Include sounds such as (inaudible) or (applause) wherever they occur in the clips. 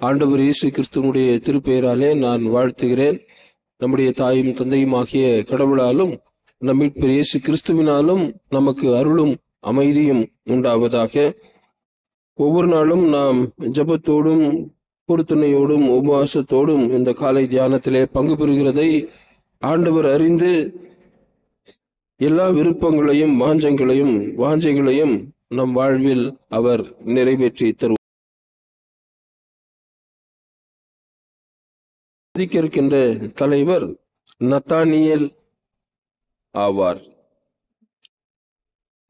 ஆண்டவர் இயேசு கிறிஸ்துவனுடைய திருப்பெயராலே நான் வாழ்த்துகிறேன். நம்முடைய தாயும் தந்தையும் ஆகிய கடவுளாலும் நம் மீட்பர் இயேசு கிறிஸ்துவினாலும் நமக்கு அருளும் அமைதியும் உண்டாவதாக. ஒவ்வொரு நாளும் நாம் ஜெபத்தோடும் பொருத்தனையோடும் உபவாசத்தோடும் இந்த காலை தியானத்திலே பங்கு பெறுகிறதை ஆண்டவர் அறிந்து எல்லா விருப்பங்களையும் வாஞ்சங்களையும் வாஞ்சைகளையும் நம் வாழ்வில் அவர் நிறைவேற்றி தருவார். சந்திக்க இருக்கின்ற தலைவர் நத்தானியல் ஆவார்.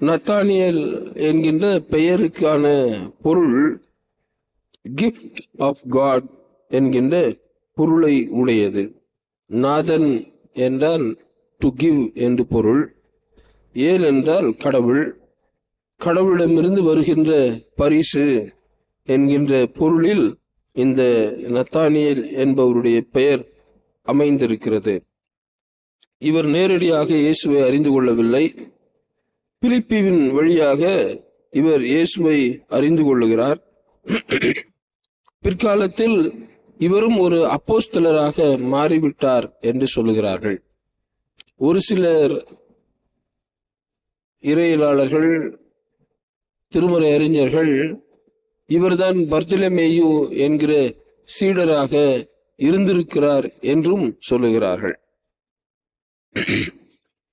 நத்தானியல் என்கின்ற பெயருக்கான பொருள் கிஃப்ட் ஆஃப் காட் என்கின்ற பொருளை உடையது. நாதன் என்றால் டு கிவ் என்று பொருள். ஏல் என்றால் கடவுள். கடவுளிடமிருந்து வருகின்ற பரிசு என்கின்ற பொருளில் இந்த நத்தானியல் என்பவருடைய பெயர் அமைந்திருக்கிறது. இவர் நேரடியாக இயேசுவை அறிந்து கொள்ளவில்லை. பிலிப்பிவின் வழியாக இவர் இயேசுவை அறிந்து கொள்ளுகிறார். பிற்காலத்தில் இவரும் ஒரு அப்போஸ்தலராக மாறிவிட்டார் என்று சொல்லுகிறார்கள். ஒரு சிலர் இறையியலாளர்கள் திருமுறை அறிஞர்கள் இவர்தான் பர்திலமேயு என்கிற சீடராக இருந்திருக்கிறார் என்றும் சொல்லுகிறார்கள்.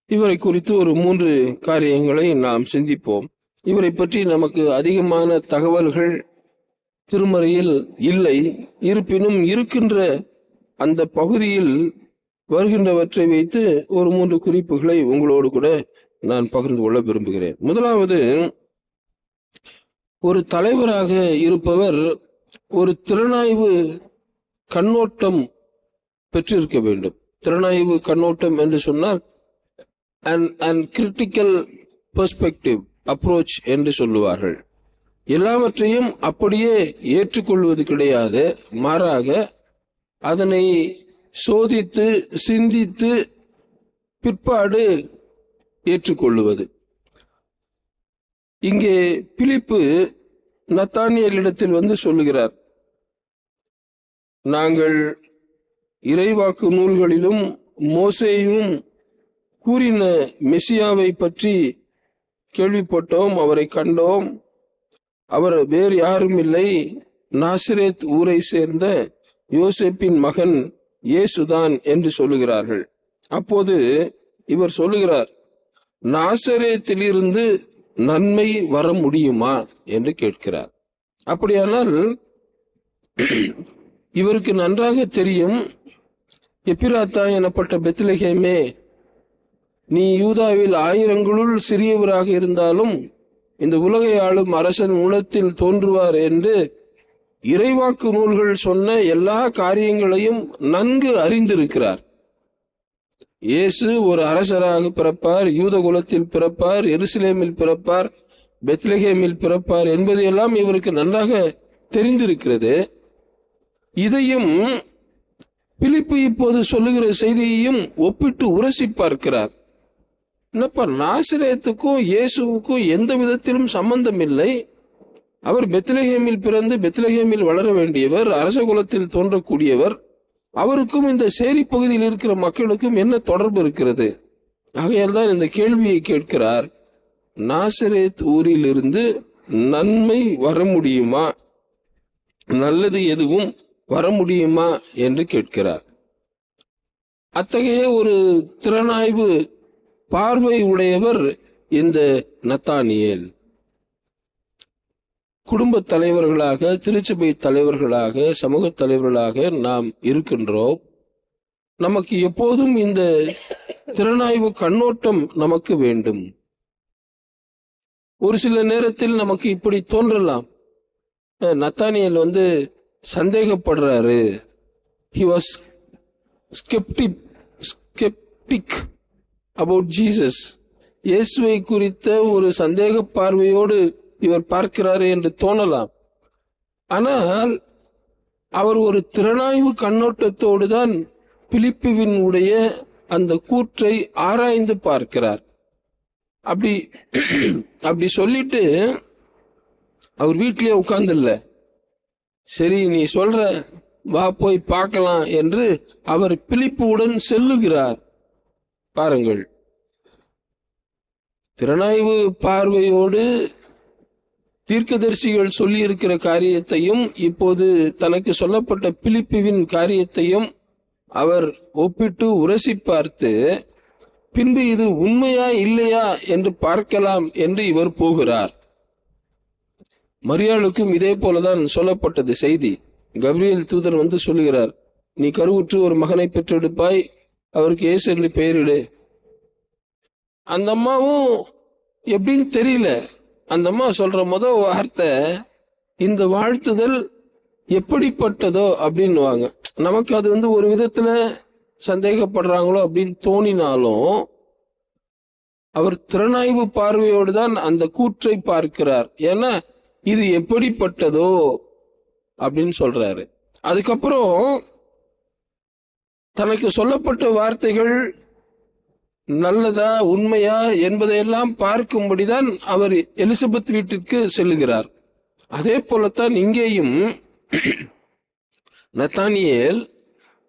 இவரை குறித்து ஒரு மூன்று காரியங்களை நாம் சிந்திப்போம். இவரை பற்றி நமக்கு அதிகமான தகவல்கள் திருமறையில் இல்லை. இருப்பினும் இருக்கின்ற அந்த பகுதியில் வருகின்றவற்றை வைத்து ஒரு மூன்று குறிப்புகளை உங்களோடு கூட நான் பகிர்ந்து கொள்ள விரும்புகிறேன். முதலாவது ஒரு தலைவராக இருப்பவர் ஒரு திறனாய்வு கண்ணோட்டம் பெற்றிருக்க வேண்டும். திறனாய்வு கண்ணோட்டம் என்று சொன்னால் and and critical perspective approach என்று சொல்லுவார்கள். எல்லாவற்றையும் அப்படியே ஏற்றுக்கொள்வது கிடையாது. மாறாக அதனை சோதித்து சிந்தித்து பிற்பாடு ஏற்றுக்கொள்ளுவது இங்கே பிலிப்பு நத்தானியலிடத்தில் வந்து சொல்லுகிறார். நாங்கள் இறைவாக்கு நூல்களிலும் மோசேயும் கூறின மெசியாவை பற்றி கேள்விப்பட்டோம் அவரை கண்டோம். அவர் வேறு யாரும் இல்லை. நாசிரேத் ஊரை சேர்ந்த யோசேப்பின் மகன் இயேசுதான் என்று சொல்லுகிறார்கள். அப்போது இவர் சொல்லுகிறார் நாசரேத்திலிருந்து நன்மை வர முடியுமா என்று கேட்கிறார். அப்படியானால் இவருக்கு நன்றாக தெரியும் எப்பிராத்தா எனப்பட்ட பெத்லகேமே நீ யூதாவில் ஆயிரங்களுள் சிறியவராக இருந்தாலும் இந்த உலகை ஆளும் அரசன் மூலத்தில் தோன்றுவார் என்று இறைவாக்கு நூல்கள் சொன்ன எல்லா காரியங்களையும் நன்கு அறிந்திருக்கிறார். இயேசு ஒரு அரசராக பிறப்பார் யூத குலத்தில் பிறப்பார் எருசலேமில் பிறப்பார் பெத்லகேமில் பிறப்பார் என்பதையெல்லாம் இவருக்கு நன்றாக தெரிந்திருக்கிறது. இதையும் பிலிப்பு இப்போது சொல்லுகிற செய்தியையும் ஒப்பிட்டு உரசி பார்க்கிறார். என்னப்பா நாசிரியத்துக்கும் இயேசுவுக்கும் எந்த விதத்திலும் சம்பந்தம் இல்லை அவர் பெத்லகேமில் பிறந்து பெத்லகேமில் வளர வேண்டியவர் அரச குலத்தில் தோன்றக்கூடியவர். அவருக்கும் இந்த சேரி பகுதியில் இருக்கிற மக்களுக்கும் என்ன தொடர்பு இருக்கிறது? ஆகையால் தான் இந்த கேள்வியை கேட்கிறார். நாசரேத் ஊரிலிருந்து நன்மை வர முடியுமா? நல்லது எதுவும் வர முடியுமா? என்று கேட்கிறார். அத்தகைய ஒரு திறனாய்வு பார்வை உடையவர் இந்த நத்தானியேல். குடும்ப தலைவர்களாக திருச்சபை தலைவர்களாக சமூக தலைவர்களாக நாம் இருக்கின்றோம். நமக்கு எப்போதும் இந்த திறனாய்வு கண்ணோட்டம் நமக்கு வேண்டும். ஒரு சில நேரத்தில் நமக்கு இப்படி தோன்றலாம். நத்தானியல் வந்து சந்தேகப்படுறாரு. He was skeptic skeptic about Jesus இயேசுவை குறித்த ஒரு சந்தேக பார்வையோடு இவர் பார்க்கிறாரு என்று தோணலாம். ஆனால் அவர் ஒரு திறனாய்வு கண்ணோட்டத்தோடு தான் பிலிப்புவின் உடைய அந்த கூற்றை ஆராய்ந்து பார்க்கிறார். அப்படி அப்படி சொல்லிட்டு அவர் வீட்டிலேயே உட்கார்ந்துல்ல. சரி நீ சொல்ற வா போய் பார்க்கலாம் என்று அவர் பிலிப்புவுடன் செல்லுகிறார். பாருங்கள். திறனாய்வு பார்வையோடு தீர்க்கதரிசிகள் சொல்லியிருக்கிற காரியத்தையும் இப்போது தனக்கு சொல்லப்பட்ட பிலிப்புவின் காரியத்தையும் அவர் ஒப்பிட்டு உரசி பார்த்து பின்பு இது உண்மையா இல்லையா என்று பார்க்கலாம் என்று இவர் போகிறார். மரியாளுக்கும் இதே போலதான் சொல்லப்பட்டது செய்தி. கப்ரியேல் தூதர் வந்து சொல்லுகிறார் நீ கருவுற்று ஒரு மகனை பெற்றெடுப்பாய் அவருக்கு ஏசு என்று பெயரிடு. அந்த அம்மாவும் எப்படின்னு தெரியல. அந்த அம்மா சொல்ற முத வார்த்தை இந்த வாழ்த்துதல் எப்படிப்பட்டதோ அப்படின்னுவாங்க. நமக்கு அது வந்து ஒரு விதத்துல சந்தேகப்படுறாங்களோ அப்படின்னு தோணினாலும் அவர் திறனாய்வு பார்வையோடு தான் அந்த கூற்றை பார்க்கிறார். ஏன்னா இது எப்படிப்பட்டதோ அப்படின்னு சொல்றாரு. அதுக்கப்புறம் தனக்கு சொல்லப்பட்ட வார்த்தைகள் நல்லதா உண்மையா என்பதையெல்லாம் பார்க்கும்படிதான் அவர் எலிசபெத் வீட்டிற்கு செல்லுகிறார். அதே போலத்தான் இங்கேயும் (clears throat) நத்தானியேல்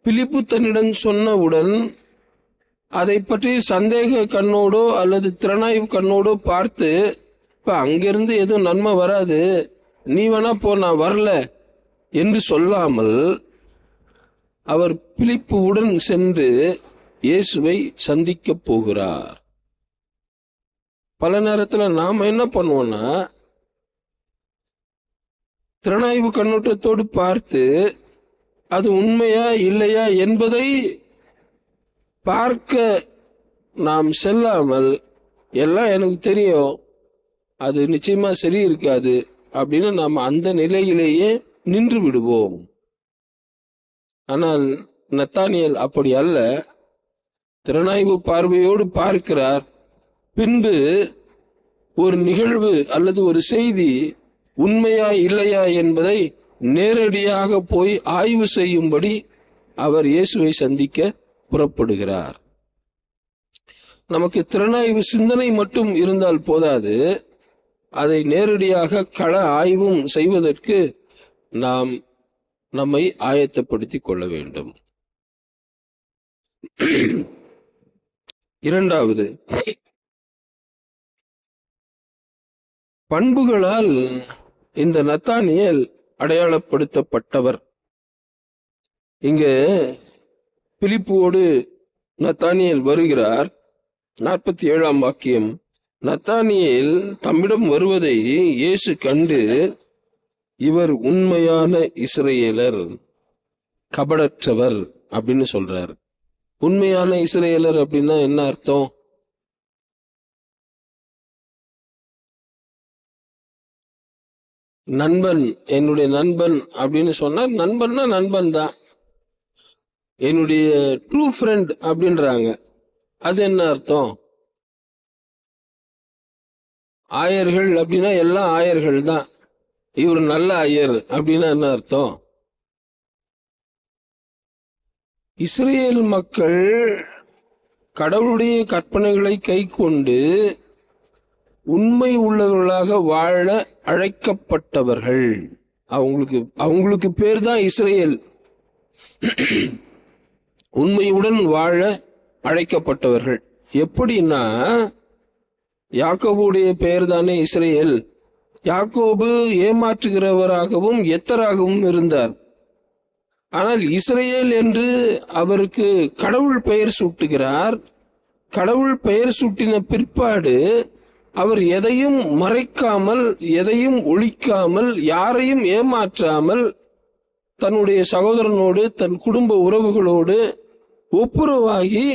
பிலிப்பு தன்னிடம் சொன்னவுடன் அதை பற்றி சந்தேக கண்ணோடோ அல்லது திறனாய்வு கண்ணோடோ பார்த்து இப்ப அங்கிருந்து எதுவும் நன்மை வராது. நீ வேணா போ நான் வரல என்று சொல்லாமல் அவர் பிலிப்புவுடன் சென்று இயேசுவை சந்திக்க போகிறார். பல நேரத்தில் நாம் என்ன பண்ணுவோம்னா திறனாய்வு கண்ணோட்டத்தோடு பார்த்து அது உண்மையா இல்லையா என்பதை பார்க்க நாம் செல்லாமல் எல்லாம் எனக்கு தெரியும் அது நிச்சயமா சரி இருக்காது அப்படின்னு நாம் அந்த நிலையிலேயே நின்று விடுவோம். ஆனால் நத்தானியல் அப்படி அல்ல. திறனாய்வு பார்வையோடு பார்க்கிறார். பின்பு ஒரு நிகழ்வு அல்லது ஒரு செய்தி உண்மையா இல்லையா என்பதை நேரடியாக போய் ஆய்வு செய்யும்படி அவர் இயேசுவை சந்திக்க புறப்படுகிறார். நமக்கு திறனாய்வு சிந்தனை மட்டும் இருந்தால் போதாது. அதை நேரடியாக கள ஆய்வும் செய்வதற்கு நாம் நம்மை ஆயத்தப்படுத்திக் கொள்ள வேண்டும். இரண்டாவது. பண்புகளால் இந்த நத்தானியல் அடையாளப்படுத்தப்பட்டவர். இங்க பிலிப்போடு நத்தானியல் வருகிறார். நாற்பத்தி ஏழாம் வாக்கியம். நத்தானியல் தம்மிடம் வருவதை இயேசு கண்டு இவர் உண்மையான இஸ்ரேலர் கபடற்றவர் அப்படின்னு சொல்றார். உண்மையான இஸ்ரேலர் அப்படின்னா என்ன அர்த்தம்? நண்பன் என்னுடைய நண்பன் அப்படின்னு சொன்னா நண்பன்னா நண்பன் தான். என்னுடைய ட்ரூ ஃப்ரெண்ட் அப்படின்றாங்க. அது என்ன அர்த்தம்? ஆயர்கள் அப்படின்னா எல்லாம் ஆயர்கள் தான். இவர் நல்ல ஐயர் அப்படின்னா என்ன அர்த்தம்? இஸ்ரேல் மக்கள் கடவுளுடைய கற்பனைகளை கை கொண்டு உண்மை உள்ளவர்களாக வாழ அழைக்கப்பட்டவர்கள். அவங்களுக்கு அவங்களுக்கு பேர் தான் இஸ்ரேல். உண்மையுடன் வாழ அழைக்கப்பட்டவர்கள். எப்படின்னா யாக்கோபுடைய பெயர் தானே இஸ்ரேல். யாக்கோபு ஏமாற்றுகிறவராகவும் எத்தராகவும் இருந்தார். ஆனால் இஸ்ரேல் என்று அவருக்கு கடவுள் பெயர் சூட்டுகிறார். கடவுள் பெயர் சூட்டின பிற்பாடு அவர் எதையும் மறைக்காமல் எதையும் ஒழிக்காமல் யாரையும் ஏமாற்றாமல் தன்னுடைய சகோதரனோடு தன் குடும்ப உறவுகளோடு ஒப்புரவாகி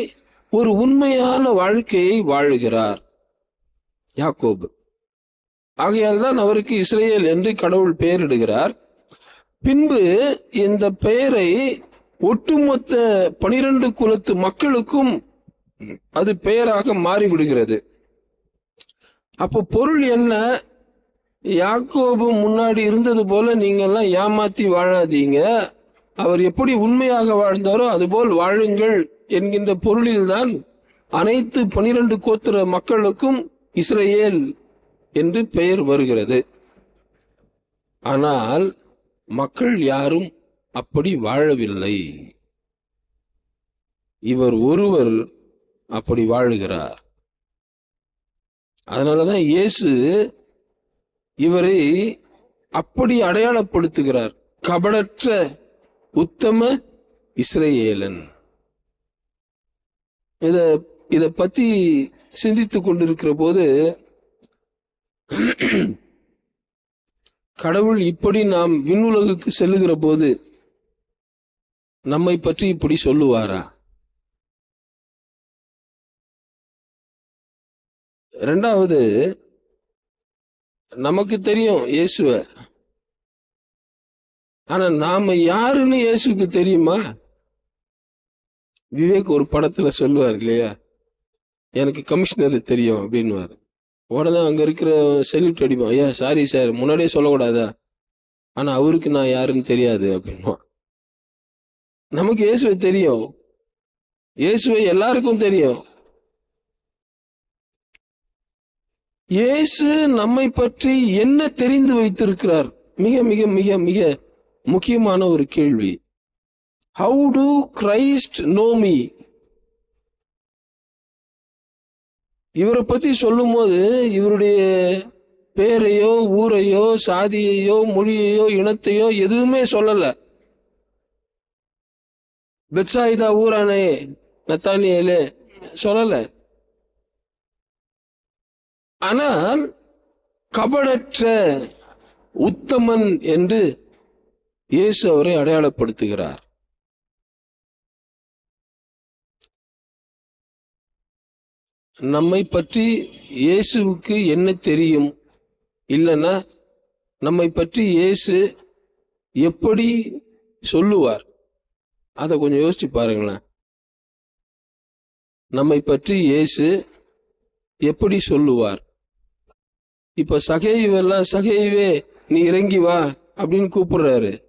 ஒரு உண்மையான வாழ்க்கையை வாழுகிறார். யாக்கோபு. ஆகையால் தான் அவருக்கு இஸ்ரேல் என்று கடவுள் பெயரிடுகிறார். பின்பு இந்த பெயரை ஒட்டுமொத்த பனிரெண்டு குலத்து மக்களுக்கும் அது பெயராக மாறிவிடுகிறது. அப்போ பொருள் என்ன? யாக்கோபு முன்னாடி இருந்தது போல நீங்கெல்லாம் ஏமாத்தி வாழாதீங்க. அவர் எப்படி உண்மையாக வாழ்ந்தாரோ அதுபோல் வாழுங்கள் என்கின்ற பொருளில்தான் அனைத்து பனிரெண்டு கோத்திர மக்களுக்கும் இஸ்ரேல் என்று பெயர் வருகிறது. ஆனால் மக்கள் யாரும் அப்படி வாழவில்லை. இவர் ஒருவர் அப்படி வாழுகிறார். அதனாலதான் இயேசு இவரை அப்படி அடையாளப்படுத்துகிறார். கபடற்ற உத்தம இஸ்ரேலன் இத இத பத்தி சிந்தித்து கொண்டிருக்கிற போது கடவுள் இப்படி நாம் விண்ணுலகுக்கு செல்லுகிற போது நம்மை பற்றி இப்படி சொல்லுவாரா? ரெண்டாவது நமக்கு தெரியும் இயேசுவ. ஆனா நாம யாருன்னு இயேசுக்கு தெரியுமா? விவேக் ஒரு படத்துல சொல்லுவார் இல்லையா? எனக்கு கமிஷனர் தெரியும் அப்படின்னுவார். உடனே அங்க இருக்கிற செல்யூட் அடிப்பான் ஐயா சாரி சார் முன்னாடியே சொல்லக்கூடாதா? ஆனா அவருக்கு நான் யாருன்னு தெரியாது அப்படின்னுவான் நமக்கு இயேசுவை தெரியும். இயேசுவை எல்லாருக்கும் தெரியும். இயேசு நம்மை பற்றி என்ன தெரிந்து வைத்திருக்கிறார்? மிக மிக மிக மிக முக்கியமான ஒரு கேள்வி. How do Christ know me இவரை பத்தி சொல்லும்போது இவருடைய பேரையோ ஊரையோ சாதியையோ மொழியையோ இனத்தையோ எதுவுமே சொல்லல. பெட்சாயிதா ஊரானே நத்தானியலே சொல்லல. ஆனால் கபடற்ற உத்தமன் என்று இயேசு அவரை அடையாளப்படுத்துகிறார். நம்மை பற்றி இயேசுவுக்கு என்ன தெரியும்? இல்லைன்னா நம்மை பற்றி இயேசு எப்படி சொல்லுவார்? அதை கொஞ்சம் யோசிச்சு பாருங்களேன். நம்மை பற்றி இயேசு எப்படி சொல்லுவார்? இப்ப சகைவெல்லாம் சகைவே நீ இறங்கி வா அப்படின்னு கூப்பிடுறாரு.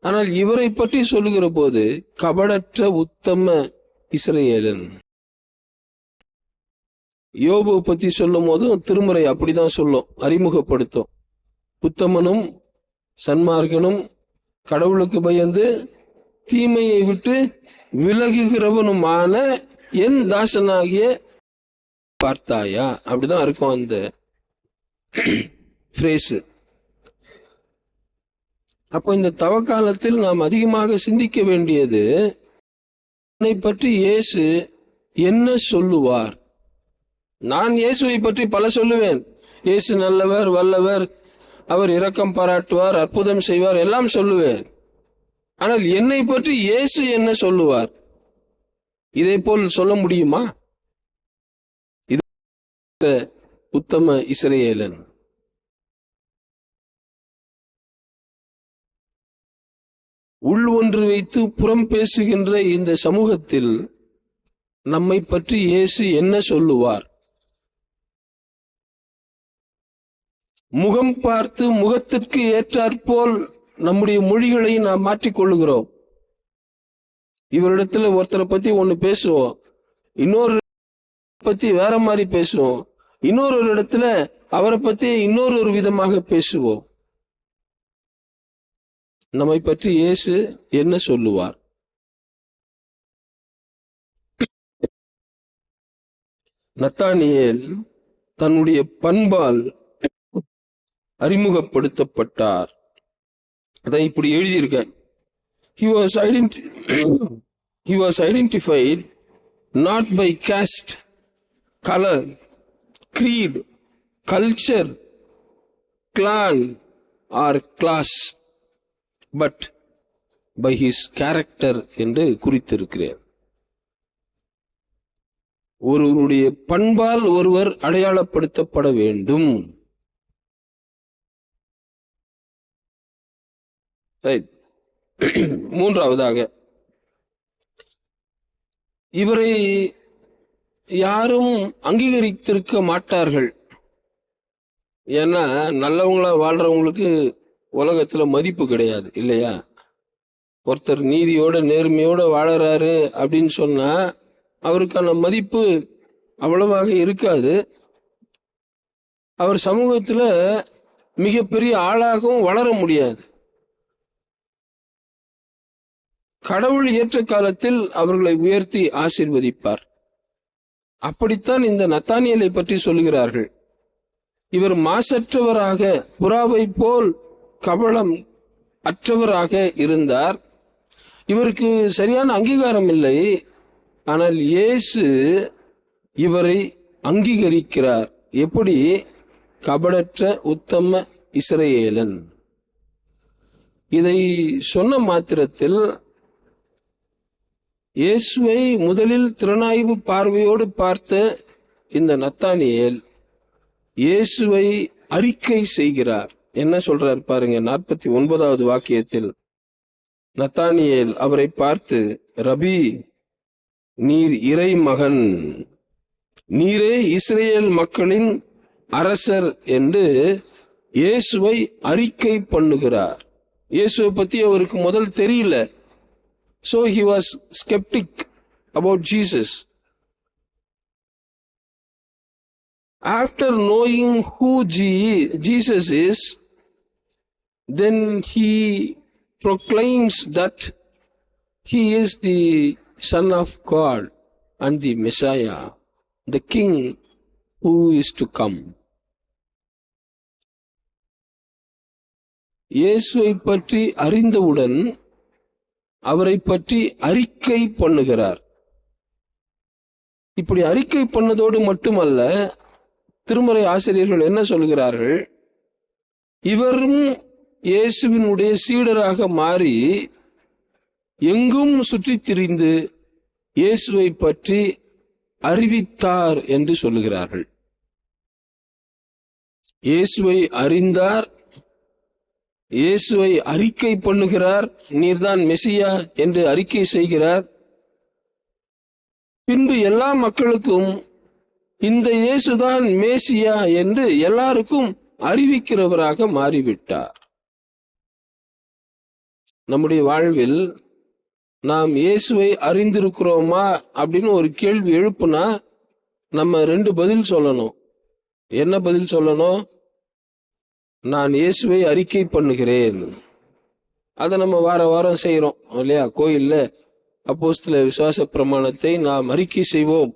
ஆனால் இவரை பற்றி சொல்லுகிற போது கபடற்ற உத்தம இஸ்ரேலன். யோபு பத்தி சொல்லும் போதும் திருமுறை அப்படிதான் சொல்லும். அறிமுகப்படுத்தும். உத்தமனும் சன்மார்க்கனும் கடவுளுக்கு பயந்து தீமையை விட்டு விலகுகிறவனுமான என் தாசனாகிய பார்த்தாயா? அப்படிதான் இருக்கும் அந்த ஃப்ரேஸு அப்போ இந்த தவக்காலத்தில் நாம் அதிகமாக சிந்திக்க வேண்டியது என்னை பற்றி இயேசு என்ன சொல்லுவார்? நான் இயேசுவை பற்றி பல சொல்லுவேன். இயேசு நல்லவர் வல்லவர் அவர் இரக்கம் பாராட்டுவார் அற்புதம் செய்வார் எல்லாம் சொல்லுவேன். ஆனால் என்னை பற்றி இயேசு என்ன சொல்லுவார்? இதே போல் சொல்ல முடியுமா? இது உத்தம இஸ்ரேலன். உள் ஒன்று வைத்து புறம் பேசுகின்ற இந்த சமூகத்தில் நம்மை பற்றி இயேசு என்ன சொல்லுவார்? முகம் பார்த்து முகத்திற்கு ஏற்றாற்போல் நம்முடைய மொழிகளை நாம் மாற்றிக்கொள்ளுகிறோம். இவரிடத்துல ஒருத்தரை பத்தி ஒண்ணு பேசுவோம். இன்னொரு பத்தி வேற மாதிரி பேசுவோம். இன்னொரு ஒரு இடத்துல அவரை பத்தி இன்னொரு ஒரு விதமாக பேசுவோம். நம்மை பற்றி இயேசு என்ன சொல்லுவார்? நத்தானியல் தன்னுடைய பண்பால் அறிமுகப்படுத்தப்பட்டார் அதான் இப்படி எழுதியிருக்கேன் he was identi- he was identified not by caste color creed culture clan or class but by his character என்று குறித்திருக்கிறேன் ஒருவருடைய பண்பால் ஒருவர் அடையாளப்படுத்தப்பட வேண்டும் ரைட் மூன்றாவதாக இவரை யாரும் அங்கீகரித்திருக்க மாட்டார்கள். ஏன்னா நல்லவங்களா வாழ்றவங்களுக்கு உலகத்துல மதிப்பு கிடையாது இல்லையா? ஒருத்தர் நீதியோட நேர்மையோட வாழறாரு அப்படின்னு சொன்னா அவருக்கான மதிப்பு அவ்வளவாக இருக்காது. அவர் சமூகத்துல மிகப்பெரிய ஆளாகவும் வளர முடியாது. கடவுள் ஏற்ற காலத்தில் அவர்களை உயர்த்தி ஆசிர்வதிப்பார். அப்படித்தான் இந்த நத்தானியலை பற்றி சொல்லுகிறார்கள். இவர் மாசற்றவராக புறாவை போல் கபளம் அற்றவராக இருந்தார். இவருக்கு சரியான அங்கீகாரம் இல்லை. ஆனால் இயேசு இவரை அங்கீகரிக்கிறார். எப்படி? கபடற்ற உத்தம இஸ்ரேலன். இதை சொன்ன மாத்திரத்தில் இயேசுவை முதலில் திறனாய்வு பார்வையோடு பார்த்த இந்த நத்தானியேல் இயேசுவை அறிக்கை செய்கிறார். என்ன சொல்றார் பாருங்க நாற்பத்தி ஒன்பதாவது வாக்கியத்தில். நத்தானியேல் அவரை பார்த்து ரபி நீர் இறை மகன். நீரே இஸ்ரேல் மக்களின் அரசர் என்று இயேசுவை அறிக்கை பண்ணுகிறார். இயேசுவை பத்தி அவருக்கு முதல் தெரியல. So he was sceptical about Jesus after knowing who G- Jesus is, then he proclaims that he is the Son of God and the Messiah, the King who is to come. இயேசுவை பற்றி அறிந்தவுடன் அவரை பற்றி அறிக்கை பண்ணுகிறார். இப்படி அறிக்கை பண்ணதோடு மட்டுமல்ல திருமறை ஆசிரியர்கள் என்ன சொல்கிறார்கள்? இவரும் இயேசுவினுடைய சீடராக மாறி எங்கும் சுற்றித் திரிந்து இயேசுவை பற்றி அறிவித்தார் என்று சொல்லுகிறார்கள் இயேசுவை அறிந்தார் இயேசுவை அறிக்கை பண்ணுகிறார் நீர்தான் மெசியா என்று அறிக்கை செய்கிறார். பின்பு எல்லா மக்களுக்கும் இந்த இயேசுதான் மேசியா என்று எல்லாருக்கும் அறிவிக்கிறவராக மாறிவிட்டார். நம்முடைய வாழ்வில் நாம் இயேசுவை அறிந்திருக்கிறோமா அப்படின்னு ஒரு கேள்வி எழுப்புனா நம்ம ரெண்டு பதில் சொல்லணும். என்ன பதில் சொல்லணும்? நான் இயேசுவை அறிக்கை பண்ணுகிறேன். அதை நம்ம வார வாரம் செய்கிறோம் இல்லையா? கோயில்ல அப்போஸ்தல விசுவாச பிரமாணத்தை நாம் அறிக்கை செய்வோம்.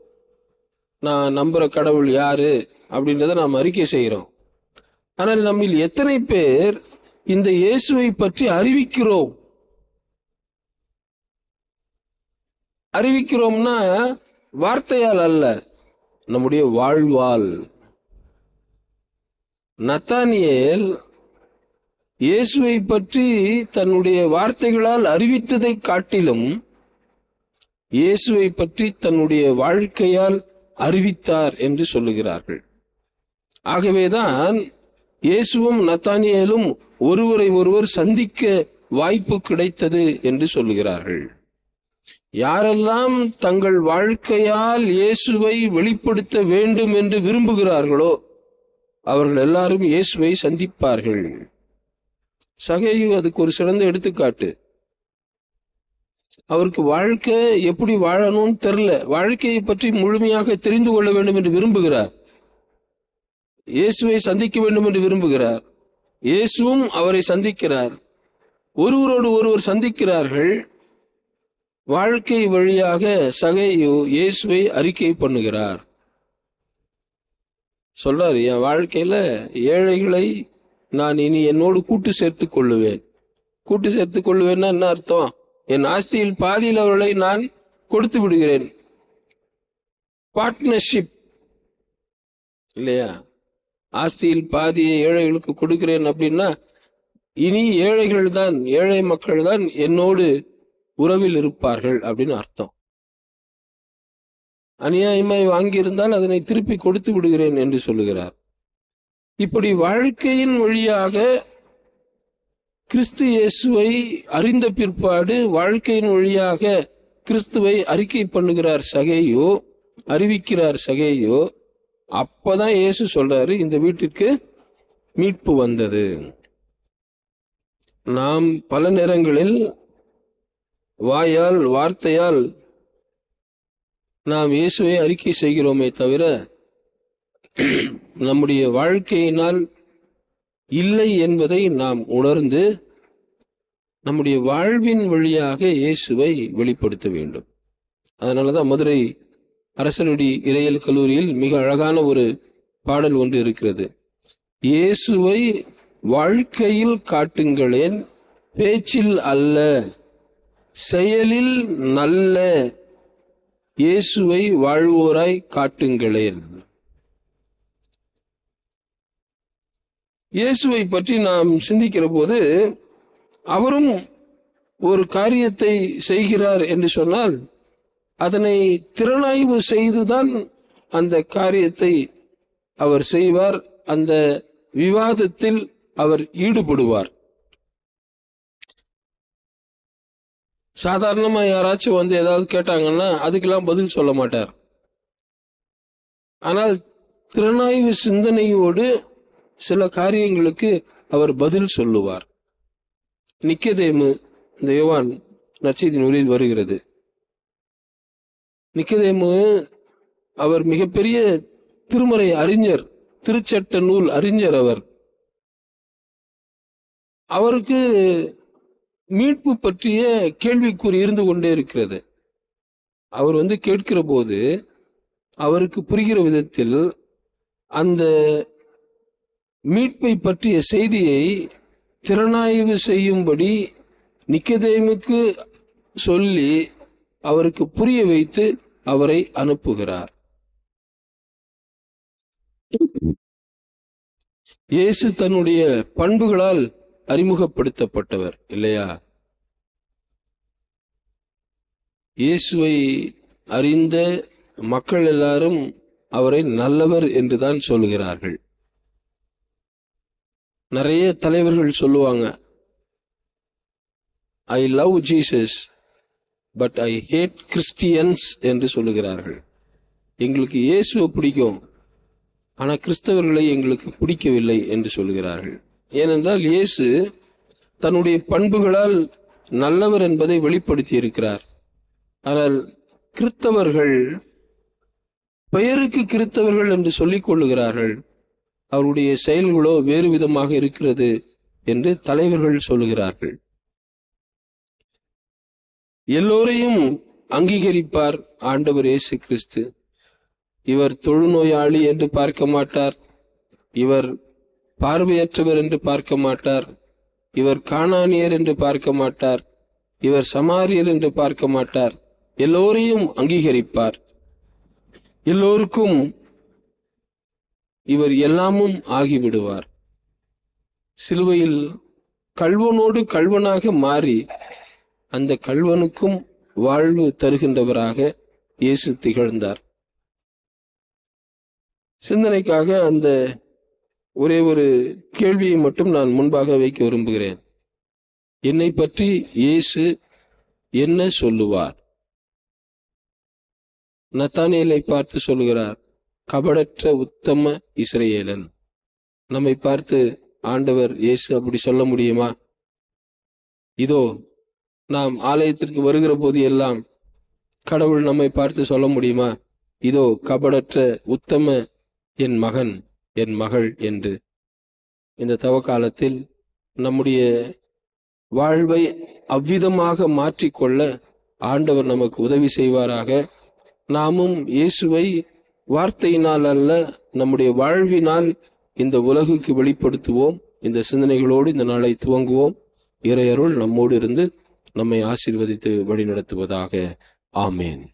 நான் நம்புகிற கடவுள் யாரு? அப்படின்றத நாம் அறிக்கை செய்கிறோம் ஆனால் நம்மில் எத்தனை பேர் இந்த இயேசுவை பற்றி அறிவிக்கிறோம்? அறிவிக்கிறோம்னா வார்த்தையால் அல்ல நம்முடைய வாழ்வால். நத்தானியேல் இயேசுவை பற்றி தன்னுடைய வார்த்தைகளால் அறிவித்ததை காட்டிலும் இயேசுவை பற்றி தன்னுடைய வாழ்க்கையால் அறிவித்தார் என்று சொல்லுகிறார்கள். ஆகவேதான் இயேசுவும் நத்தானியலும் ஒருவரை ஒருவர் சந்திக்க வாய்ப்பு கிடைத்தது என்று சொல்லுகிறார்கள். யாரெல்லாம் தங்கள் வாழ்க்கையால் இயேசுவை வெளிப்படுத்த வேண்டும் என்று விரும்புகிறார்களோ அவர்கள் எல்லாரும் இயேசுவை சந்திப்பார்கள். சகையு அதுக்கு ஒரு சிறந்த எடுத்துக்காட்டு. அவருக்கு வாழ்க்கை எப்படி வாழணும்னு தெரில வாழ்க்கையை பற்றி முழுமையாக தெரிந்து கொள்ள வேண்டும் என்று விரும்புகிறார். இயேசுவை சந்திக்க வேண்டும் என்று விரும்புகிறார். இயேசுவும் அவரை சந்திக்கிறார். ஒருவரோடு ஒருவர் சந்திக்கிறார்கள். வாழ்க்கை வழியாக சகையு இயேசுவை அறிக்கை பண்ணுகிறார். சொல்றாரு என் வாழ்க்கையில ஏழைகளை நான் இனி என்னோடு கூட்டு சேர்த்து கொள்ளுவேன். கூட்டு சேர்த்து கொள்ளுவேன்னா என்ன அர்த்தம்? என் ஆஸ்தியில் பாதியில் அவர்களை நான் கொடுத்து விடுகிறேன். பார்ட்னர்ஷிப் இல்லையா? ஆஸ்தியில் பாதியை ஏழைகளுக்கு கொடுக்கிறேன் அப்படின்னா இனி ஏழைகள் தான் ஏழை மக்கள் தான் என்னோடு உறவில் இருப்பார்கள் அப்படின்னு அர்த்தம். அநியாயமாய் வாங்கியிருந்தால் அதனை திருப்பி கொடுத்து விடுகிறேன் என்று சொல்லுகிறார். இப்படி வாழ்க்கையின் வழியாக கிறிஸ்து இயேசுவை அறிந்த பிற்பாடு வாழ்க்கையின் வழியாக கிறிஸ்துவை அறிக்கை பண்ணுகிறார் சகையோ அறிவிக்கிறார் சகையோ அப்பதான் இயேசு சொல்றாரு இந்த வீட்டிற்கு மீட்பு வந்தது. நாம் பல நேரங்களில் வாயால் வார்த்தையால் நாம் இயேசுவை அறிக்கை செய்கிறோமே தவிர நம்முடைய வாழ்க்கையினால் இல்லை என்பதை நாம் உணர்ந்து நம்முடைய வாழ்வின் வழியாக இயேசுவை வெளிப்படுத்த வேண்டும். அதனாலதான் மதுரை அரசனுடி இறையல் கல்லூரியில் மிக அழகான ஒரு பாடல் ஒன்று இருக்கிறது. இயேசுவை வாழ்க்கையில் காட்டுங்களேன் பேச்சில் அல்ல செயலில் நல்ல இயேசுவை வாழ்வோராய் காட்டுங்களேன். இயேசுவை பற்றி நாம் சிந்திக்கிற போது அவரும் ஒரு காரியத்தை செய்கிறார் என்று சொன்னால் அதனை திறனாய்வு செய்துதான் அந்த காரியத்தை அவர் செய்வார் அந்த விவாதத்தில் அவர் ஈடுபடுவார். சாதாரணமாக யாராச்சும் வந்து ஏதாவது கேட்டாங்கன்னா அதுக்கெல்லாம் பதில் சொல்ல மாட்டார். ஆனால் திறனாய்வு சிந்தனையோடு சில காரியங்களுக்கு அவர் பதில் சொல்லுவார். நிக்கதேமு இந்த யோவான் நற்செய்தி நூலில் வருகிறது. நிக்கதேமு அவர் மிகப்பெரிய திருமறை அறிஞர் திருச்சட்ட நூல் அறிஞர் அவர். அவருக்கு மீட்பு பற்றிய கேள்விக்குறி இருந்து கொண்டே இருக்கிறது. அவர் வந்து கேட்கிற போது அவருக்கு புரிகிற விதத்தில் அந்த மீட்பை பற்றிய செய்தியை திறனாய்வு செய்யும்படி நிக்கதேமுக்கு சொல்லி அவருக்கு புரிய வைத்து அவரை அனுப்புகிறார். இயேசு தன்னுடைய பண்புகளால் அறிமுகப்படுத்தப்பட்டவர் இல்லையா? இயேசுவை அறிந்த மக்கள் எல்லாரும் அவரை நல்லவர் என்றுதான் சொல்லுகிறார்கள் நிறைய தலைவர்கள் சொல்லுவாங்க I love Jesus but I hate Christians என்று சொல்லுகிறார்கள். எங்களுக்கு இயேசுவை பிடிக்கும் ஆனால் கிறிஸ்தவர்களை எங்களுக்கு பிடிக்கவில்லை என்று சொல்லுகிறார்கள். ஏனென்றால் இயேசு தன்னுடைய பண்புகளால் நல்லவர் என்பதை வெளிப்படுத்தி இருக்கிறார் ஆனால் கிறிஸ்தவர்கள் பெயருக்கு கிறித்தவர்கள் என்று சொல்லிக் கொள்ளுகிறார்கள். அவருடைய செயல்களோ வேறு விதமாக இருக்கிறது என்று தலைவர்கள் சொல்லுகிறார்கள். எல்லோரையும் அங்கீகரிப்பார் ஆண்டவர் இயேசு கிறிஸ்து. இவர் தொழுநோயாளி என்று பார்க்க மாட்டார். இவர் பார்வையற்றவர் என்று பார்க்க மாட்டார். இவர் காணானியர் என்று பார்க்க மாட்டார். இவர் சமாரியர் என்று பார்க்க மாட்டார். எல்லோரையும் அங்கீகரிப்பார். எல்லோருக்கும் இவர் எல்லாமும் ஆகிவிடுவார். சிலுவையில் கல்வனோடு கல்வனாக மாறி அந்த கல்வனுக்கும் வாழ்வு தருகின்றவராக இயேசு திகழ்ந்தார். சிந்தனைக்காக அந்த ஒரே ஒரு கேள்வியை மட்டும் நான் முன்பாக வைக்க விரும்புகிறேன். என்னை பற்றி இயேசு என்ன சொல்லுவார்? நத்தானியலை பார்த்து சொல்லுகிறார் கபடற்ற உத்தம இஸ்ரேலன். நம்மை பார்த்து ஆண்டவர் இயேசு அப்படி சொல்ல முடியுமா? இதோ நாம் ஆலயத்திற்கு வருகிற போது எல்லாம் கடவுள் நம்மை பார்த்து சொல்ல முடியுமா? இதோ கபடற்ற உத்தம என் மகன். என் மகள் என்று. இந்த தவ காலத்தில் நம்முடைய வாழ்வை அவ்விதமாக மாற்றிக்கொள்ள ஆண்டவர் நமக்கு உதவி செய்வாராக. நாமும் இயேசுவை வார்த்தையினால் அல்ல நம்முடைய வாழ்வினால் இந்த உலகுக்கு வெளிப்படுத்துவோம். இந்த சிந்தனைகளோடு இந்த நாளை துவங்குவோம். இறையருள் நம்மோடு இருந்து நம்மை ஆசீர்வதித்து வழிநடத்துவதாக. ஆமேன்.